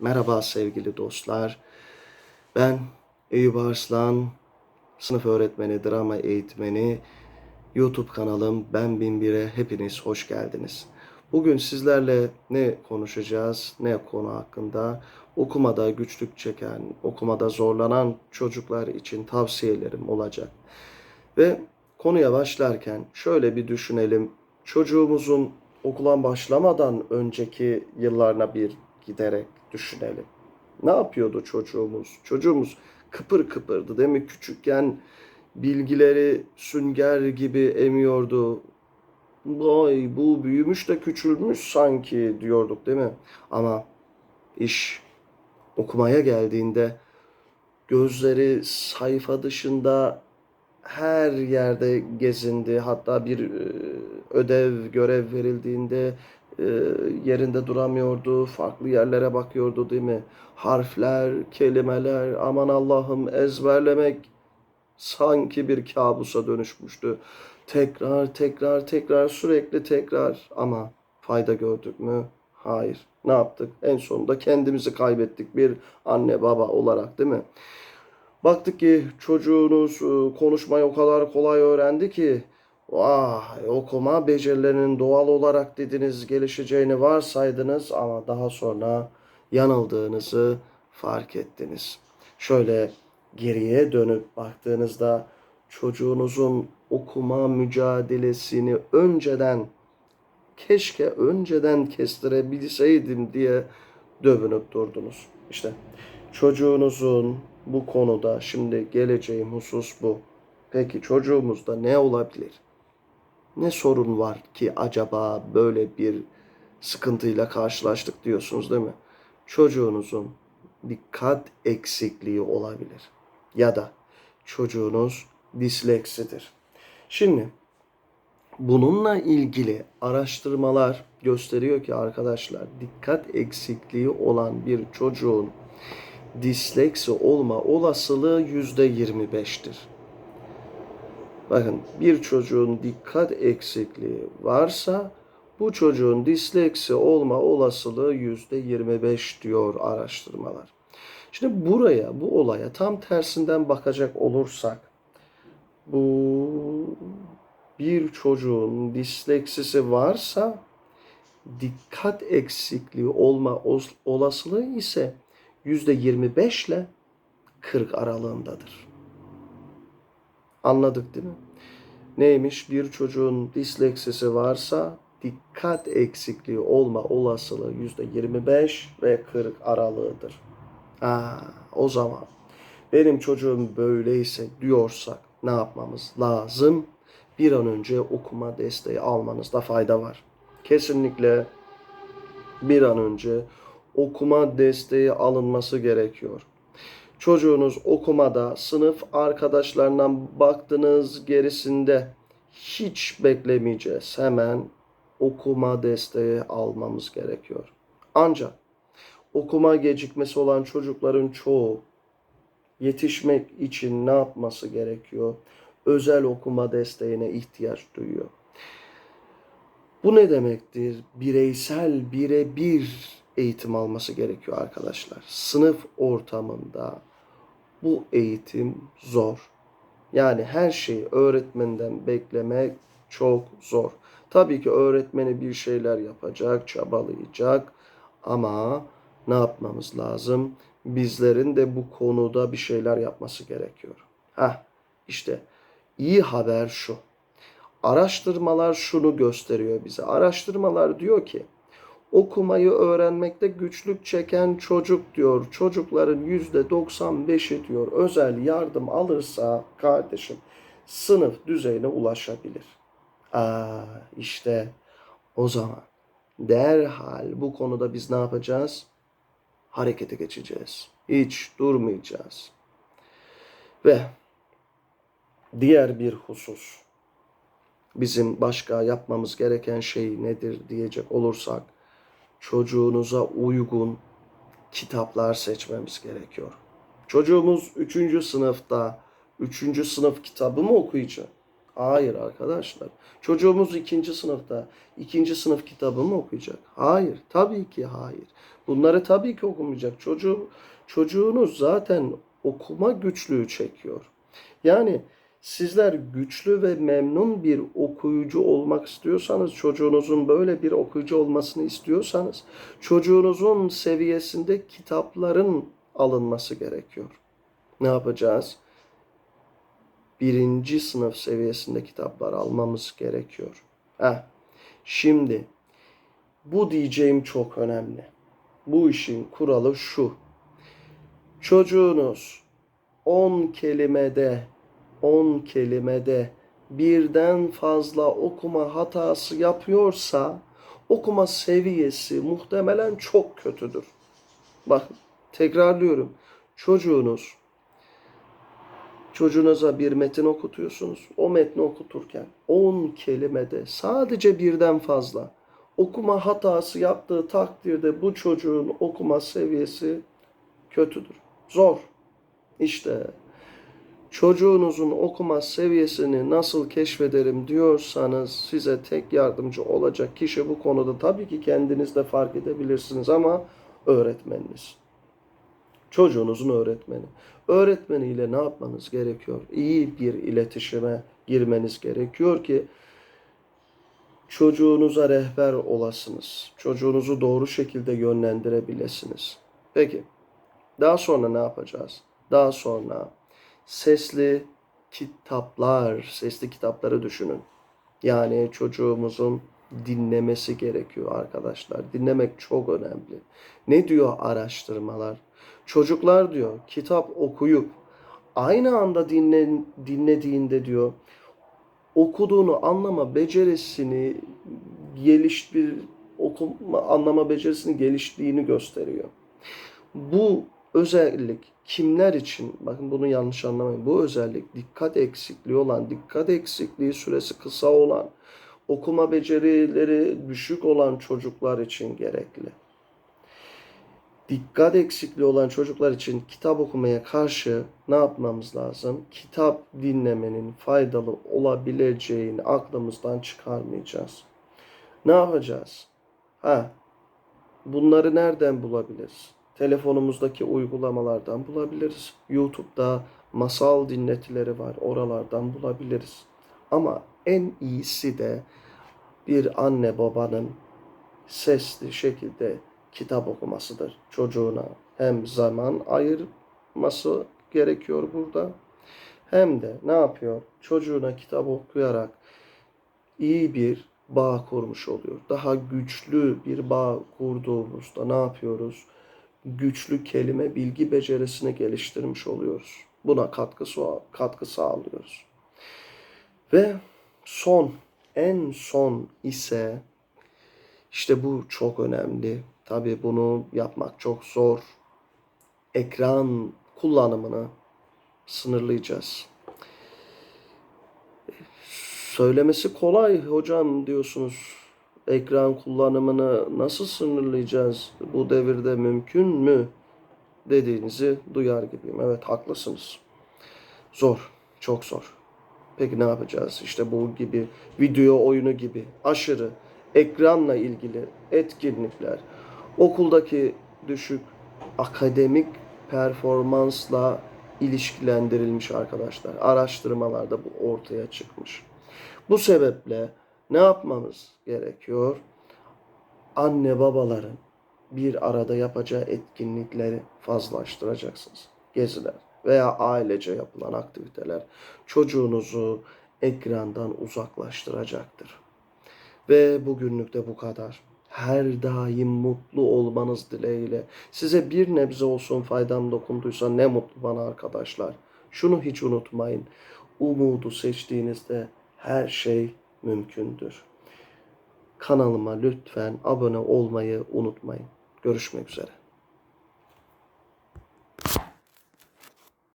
Merhaba sevgili dostlar. Ben Eyüp Arslan, sınıf öğretmeni, drama eğitmeni. YouTube kanalım Ben Binbir'e hepiniz hoş geldiniz. Bugün sizlerle ne konuşacağız, ne konu hakkında? Okumada güçlük çeken, okumada zorlanan çocuklar için tavsiyelerim olacak. Ve konuya başlarken şöyle bir düşünelim. Çocuğumuzun okula başlamadan önceki yıllarına bir giderek düşünelim. Ne yapıyordu çocuğumuz? Çocuğumuz kıpır kıpırdı değil mi? Küçükken bilgileri sünger gibi emiyordu. Vay bu büyümüş de küçülmüş sanki diyorduk değil mi? Ama iş okumaya geldiğinde gözleri sayfa dışında her yerde gezindi. Hatta bir e, ödev, görev verildiğinde e, yerinde duramıyordu. Farklı yerlere bakıyordu değil mi? Harfler, kelimeler, aman Allah'ım ezberlemek sanki bir kabusa dönüşmüştü. Tekrar, tekrar, tekrar, sürekli tekrar ama fayda gördük mü? Hayır. Ne yaptık? En sonunda kendimizi kaybettik bir anne baba olarak değil mi? Baktık ki çocuğunuz e, konuşmayı o kadar kolay öğrendi ki vah okuma becerilerinin doğal olarak dediniz gelişeceğini varsaydınız ama daha sonra yanıldığınızı fark ettiniz. Şöyle geriye dönüp baktığınızda çocuğunuzun okuma mücadelesini önceden keşke önceden kestirebilseydim diye dövünüp durdunuz. İşte çocuğunuzun bu konuda şimdi geleceğim husus bu. Peki çocuğumuzda ne olabilir? Ne sorun var ki acaba böyle bir sıkıntıyla karşılaştık diyorsunuz değil mi? Çocuğunuzun dikkat eksikliği olabilir. Ya da çocuğunuz disleksidir. Şimdi bununla ilgili araştırmalar gösteriyor ki arkadaşlar dikkat eksikliği olan bir çocuğun disleksi olma olasılığı yüzde 25'tir. Bakın bir çocuğun dikkat eksikliği varsa bu çocuğun disleksi olma olasılığı yüzde 25 diyor araştırmalar. Şimdi buraya, bu olaya tam tersinden bakacak olursak bu bir çocuğun disleksisi varsa dikkat eksikliği olma olasılığı ise %25 ile 40 aralığındadır. Anladık değil mi? Neymiş? Bir çocuğun disleksisi varsa dikkat eksikliği olma olasılığı %25 ve 40 aralığıdır. Aa, o zaman benim çocuğum böyleyse diyorsak ne yapmamız lazım? Bir an önce okuma desteği almanızda fayda var. Kesinlikle bir an önce okuma desteği alınması gerekiyor. Çocuğunuz okumada sınıf arkadaşlarından baktınız gerisinde hiç beklemeyeceğiz. Hemen okuma desteği almamız gerekiyor. Ancak okuma gecikmesi olan çocukların çoğu yetişmek için ne yapması gerekiyor? Özel okuma desteğine ihtiyaç duyuyor. Bu ne demektir? Bireysel, birebir eğitim alması gerekiyor arkadaşlar. Sınıf ortamında bu eğitim zor. Yani her şeyi öğretmenden beklemek çok zor. Tabii ki öğretmeni bir şeyler yapacak, çabalayacak ama ne yapmamız lazım? Bizlerin de bu konuda bir şeyler yapması gerekiyor. Ha, işte iyi haber şu. Araştırmalar şunu gösteriyor bize. Araştırmalar diyor ki okumayı öğrenmekte güçlük çeken çocuk diyor. Çocukların yüzde 95'i diyor özel yardım alırsa kardeşim sınıf düzeyine ulaşabilir. Aa işte o zaman derhal bu konuda biz ne yapacağız? Harekete geçeceğiz. Hiç durmayacağız. Ve diğer bir husus bizim başka yapmamız gereken şey nedir diyecek olursak çocuğunuza uygun kitaplar seçmemiz gerekiyor. Çocuğumuz 3. sınıfta 3. sınıf kitabı mı okuyacak? Hayır arkadaşlar. Çocuğumuz ikinci sınıfta ikinci sınıf kitabı mı okuyacak? Hayır. Tabii ki hayır. Bunları tabii ki okumayacak. Çocuğu, çocuğunuz zaten okuma güçlüğü çekiyor. Yani sizler güçlü ve memnun bir okuyucu olmak istiyorsanız, çocuğunuzun böyle bir okuyucu olmasını istiyorsanız, çocuğunuzun seviyesinde kitapların alınması gerekiyor. Ne yapacağız? Birinci sınıf seviyesinde kitaplar almamız gerekiyor. Heh. Şimdi bu diyeceğim çok önemli. Bu işin kuralı şu. Çocuğunuz 10 kelimede 10 kelimede birden fazla okuma hatası yapıyorsa okuma seviyesi muhtemelen çok kötüdür. Bak tekrarlıyorum. Çocuğunuz çocuğunuza bir metin okutuyorsunuz. O metni okuturken 10 kelimede sadece birden fazla okuma hatası yaptığı takdirde bu çocuğun okuma seviyesi kötüdür. Zor. İşte çocuğunuzun okuma seviyesini nasıl keşfederim diyorsanız size tek yardımcı olacak kişi bu konuda tabii ki kendiniz de fark edebilirsiniz ama öğretmeniniz. Çocuğunuzun öğretmeni. Öğretmeniyle ne yapmanız gerekiyor? İyi bir iletişime girmeniz gerekiyor ki çocuğunuza rehber olasınız. Çocuğunuzu doğru şekilde yönlendirebilesiniz. Peki. Daha sonra ne yapacağız? Daha sonra sesli kitaplar, sesli kitapları düşünün. Yani çocuğumuzun dinlemesi gerekiyor arkadaşlar. Dinlemek çok önemli. Ne diyor araştırmalar? Çocuklar diyor kitap okuyup aynı anda dinle, dinlediğinde diyor okuduğunu anlama becerisini geliş bir okuma anlama becerisini geliştiğini gösteriyor. Bu özellik kimler için bakın bunu yanlış anlamayın. Bu özellik dikkat eksikliği olan, dikkat eksikliği süresi kısa olan, okuma becerileri düşük olan çocuklar için gerekli. Dikkat eksikliği olan çocuklar için kitap okumaya karşı ne yapmamız lazım? Kitap dinlemenin faydalı olabileceğini aklımızdan çıkarmayacağız. Ne yapacağız? Ha, bunları nereden bulabiliriz? Telefonumuzdaki uygulamalardan bulabiliriz. YouTube'da masal dinletileri var. Oralardan bulabiliriz. Ama en iyisi de bir anne babanın sesli şekilde kitap okumasıdır çocuğuna. Hem zaman ayırması gerekiyor burada. Hem de ne yapıyor? Çocuğuna kitap okuyarak iyi bir bağ kurmuş oluyor. Daha güçlü bir bağ kurduğumuzda ne yapıyoruz? Güçlü kelime bilgi becerisini geliştirmiş oluyoruz. Buna katkı, katkı sağlıyoruz. Ve son, en son ise işte bu çok önemli. Tabii bunu yapmak çok zor. Ekran kullanımını sınırlayacağız. Söylemesi kolay hocam diyorsunuz. Ekran kullanımını nasıl sınırlayacağız? Bu devirde mümkün mü? Dediğinizi duyar gibiyim. Evet haklısınız. Zor, çok zor. Peki ne yapacağız? İşte bu gibi video oyunu gibi aşırı ekranla ilgili etkinlikler, okuldaki düşük akademik performansla ilişkilendirilmiş arkadaşlar. Araştırmalarda bu ortaya çıkmış. Bu sebeple ne yapmamız gerekiyor? Anne babaların bir arada yapacağı etkinlikleri fazlaştıracaksınız. Geziler veya ailece yapılan aktiviteler çocuğunuzu ekrandan uzaklaştıracaktır. Ve bugünlük de bu kadar. Her daim mutlu olmanız dileğiyle. Size bir nebze olsun faydam dokunduysa ne mutlu bana arkadaşlar. Şunu hiç unutmayın. Umudu seçtiğinizde her şey mümkündür. Kanalıma lütfen abone olmayı unutmayın. Görüşmek üzere.